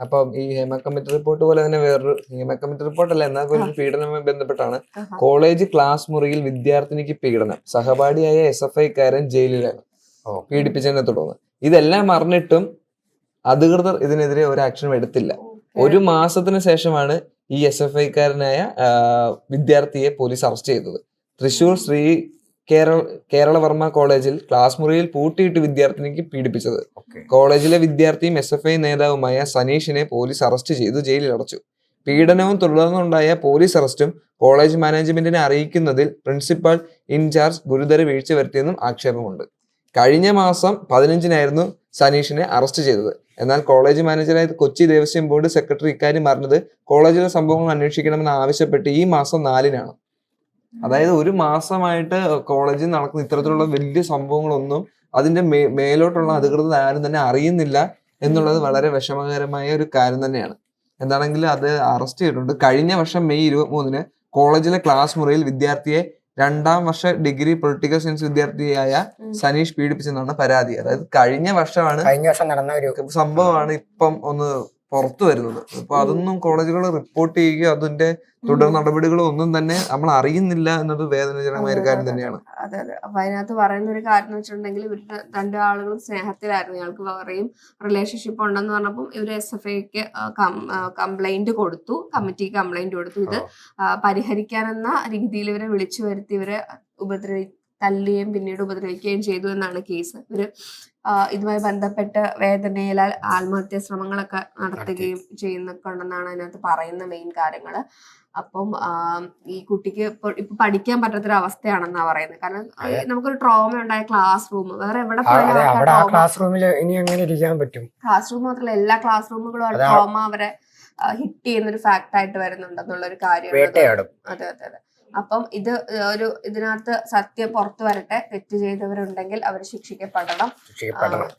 അപ്പം ഈ Hema committee report പോലെ തന്നെ വേറൊരു ഹേമ കമ്മിറ്റി റിപ്പോർട്ടല്ല എന്നാൽ പോലും പീഡനവുമായി ബന്ധപ്പെട്ടാണ്. കോളേജ് ക്ലാസ് മുറിയിൽ വിദ്യാർത്ഥിനിക്ക് പീഡനം സഹപാഠിയായ എസ് എഫ് ഐക്കാരൻ ജയിലിലാണ്. പീഡിപ്പിച്ചതിനെ തുടർന്ന്. ഇതെല്ലാം അറിഞ്ഞിട്ടും അധികൃതർ ഇതിനെതിരെ ഒരു ആക്ഷനും എടുത്തില്ല. ഒരു മാസത്തിന് ശേഷമാണ് ഈ എസ് എഫ് ഐക്കാരനായ വിദ്യാർത്ഥിയെ പോലീസ് അറസ്റ്റ് ചെയ്തത്. തൃശൂർ ശ്രീ കേരള കേരളവർമ്മ കോളേജിൽ ക്ലാസ് മുറിയിൽ പൂട്ടിയിട്ട് വിദ്യാർത്ഥിനിക്ക് പീഡിപ്പിച്ചത്. കോളേജിലെ വിദ്യാർത്ഥിയും എസ് എഫ് ഐ നേതാവുമായ സനീഷിനെ പോലീസ് അറസ്റ്റ് ചെയ്തു ജയിലിൽ അടച്ചു. പീഡനവും തുടർന്നുണ്ടായ പോലീസ് അറസ്റ്റും കോളേജ് മാനേജ്മെന്റിനെ അറിയിക്കുന്നതിൽ പ്രിൻസിപ്പൽ ഇൻചാർജ് ഗുരുതര വീഴ്ച വരുത്തിയെന്നും ആക്ഷേപമുണ്ട്. കഴിഞ്ഞ മാസം പതിനഞ്ചിനായിരുന്നു സനീഷിനെ അറസ്റ്റ് ചെയ്തത്. എന്നാൽ കോളേജ് മാനേജറായ കൊച്ചി ദേവസ്വം ബോർഡ് സെക്രട്ടറി ഇക്കാര്യം അറിഞ്ഞത് കോളേജിലെ സംഭവങ്ങൾ അന്വേഷിക്കണമെന്ന് ആവശ്യപ്പെട്ട് ഈ മാസം നാലിനാണ്. അതായത് ഒരു മാസമായിട്ട് കോളേജിൽ നടക്കുന്ന ഇത്തരത്തിലുള്ള വലിയ സംഭവങ്ങളൊന്നും അതിന്റെ മേലോട്ടുള്ള അധികൃതർ ആരും തന്നെ അറിയുന്നില്ല എന്നുള്ളത് വളരെ വിഷമകരമായ ഒരു കാര്യം തന്നെയാണ്. എന്താണെങ്കിൽ അത് അറസ്റ്റ് ചെയ്തിട്ടുണ്ട്. കഴിഞ്ഞ വർഷം മെയ് ഇരുപത്തി മൂന്നിന് കോളേജിലെ ക്ലാസ് മുറിയിൽ വിദ്യാർത്ഥിയെ രണ്ടാം വർഷ ഡിഗ്രി പൊളിറ്റിക്കൽ സയൻസ് വിദ്യാർത്ഥിയായ സനീഷ് പീഡിപ്പിച്ചെന്നാണ് പരാതി. അതായത് കഴിഞ്ഞ വർഷമാണ് കഴിഞ്ഞ വർഷം നടന്ന ഒരു സംഭവമാണ് ഇപ്പം ഒന്ന് പുറത്തു വരുന്നത്. അപ്പൊ അതൊന്നും കോളേജുകൾ റിപ്പോർട്ട് ചെയ്യുകയോ അതിന്റെ തുടർ നടപടികളോ ഒന്നും തന്നെ നമ്മൾ അറിയുന്നില്ല എന്നത് വേദനാജനകമായ ഒരു കാര്യം തന്നെയാണ്. അതെ അതെ. അപ്പൊ അതിനകത്ത് പറയുന്ന ഒരു കാര്യം എന്ന് വെച്ചിട്ടുണ്ടെങ്കിൽ ഇവരുടെ രണ്ടു ആളുകളും സ്നേഹത്തിലായിരുന്നു. ഇയാൾക്ക് പറയും റിലേഷൻഷിപ്പ് ഉണ്ടെന്ന് പറഞ്ഞപ്പോൾ ഇവർ എസ് എഫ് ഐക്ക് കംപ്ലൈന്റ് കൊടുത്തു. കമ്മിറ്റിക്ക് കംപ്ലൈന്റ് കൊടുത്തു. ഇത് പരിഹരിക്കാനെന്ന രീതിയിൽ ഇവരെ വിളിച്ചു വരുത്തി. ഇവരെ ഉപദ്രവി തല്ലുകയും പിന്നീട് ഉപദ്രവിക്കുകയും ചെയ്തു എന്നാണ് കേസ്. ഇവർ ഇതുമായി ബന്ധപ്പെട്ട് വേദനയിലാൽ ആത്മഹത്യാ ശ്രമങ്ങളൊക്കെ നടത്തുകയും ചെയ്യുന്നൊക്കെ ഉണ്ടെന്നാണ് അതിനകത്ത് പറയുന്ന മെയിൻ കാര്യങ്ങൾ അപ്പം ഈ കുട്ടിക്ക് ഇപ്പൊ ഇപ്പൊ പഠിക്കാൻ പറ്റാത്തൊരു അവസ്ഥയാണെന്നാ പറയുന്നത്. കാരണം. നമുക്കൊരു ട്രോമ ഉണ്ടായ ക്ലാസ് റൂം വേറെ എവിടെ ക്ലാസ് റൂമിൽ ഇനി എങ്ങനെ ഇരിക്കാൻ പറ്റും. ക്ലാസ് റൂം മാത്രമല്ല എല്ലാ ക്ലാസ് റൂമുകളും ട്രോമ അവരെ ഹിറ്റ് ചെയ്യുന്ന ഒരു ഫാക്ട് ആയിട്ട് വരുന്നുണ്ടെന്നുള്ള ഒരു വേട്ടയാടും. അതെ അതെ അതെ. അപ്പം ഇത് ഒരു ഇതിനകത്ത് സത്യം പുറത്തു വരട്ടെ തെറ്റ് ചെയ്തവരുണ്ടെങ്കിൽ അവർ ശിക്ഷിക്കപ്പെടണം. ശിക്ഷിക്കപ്പെടണം.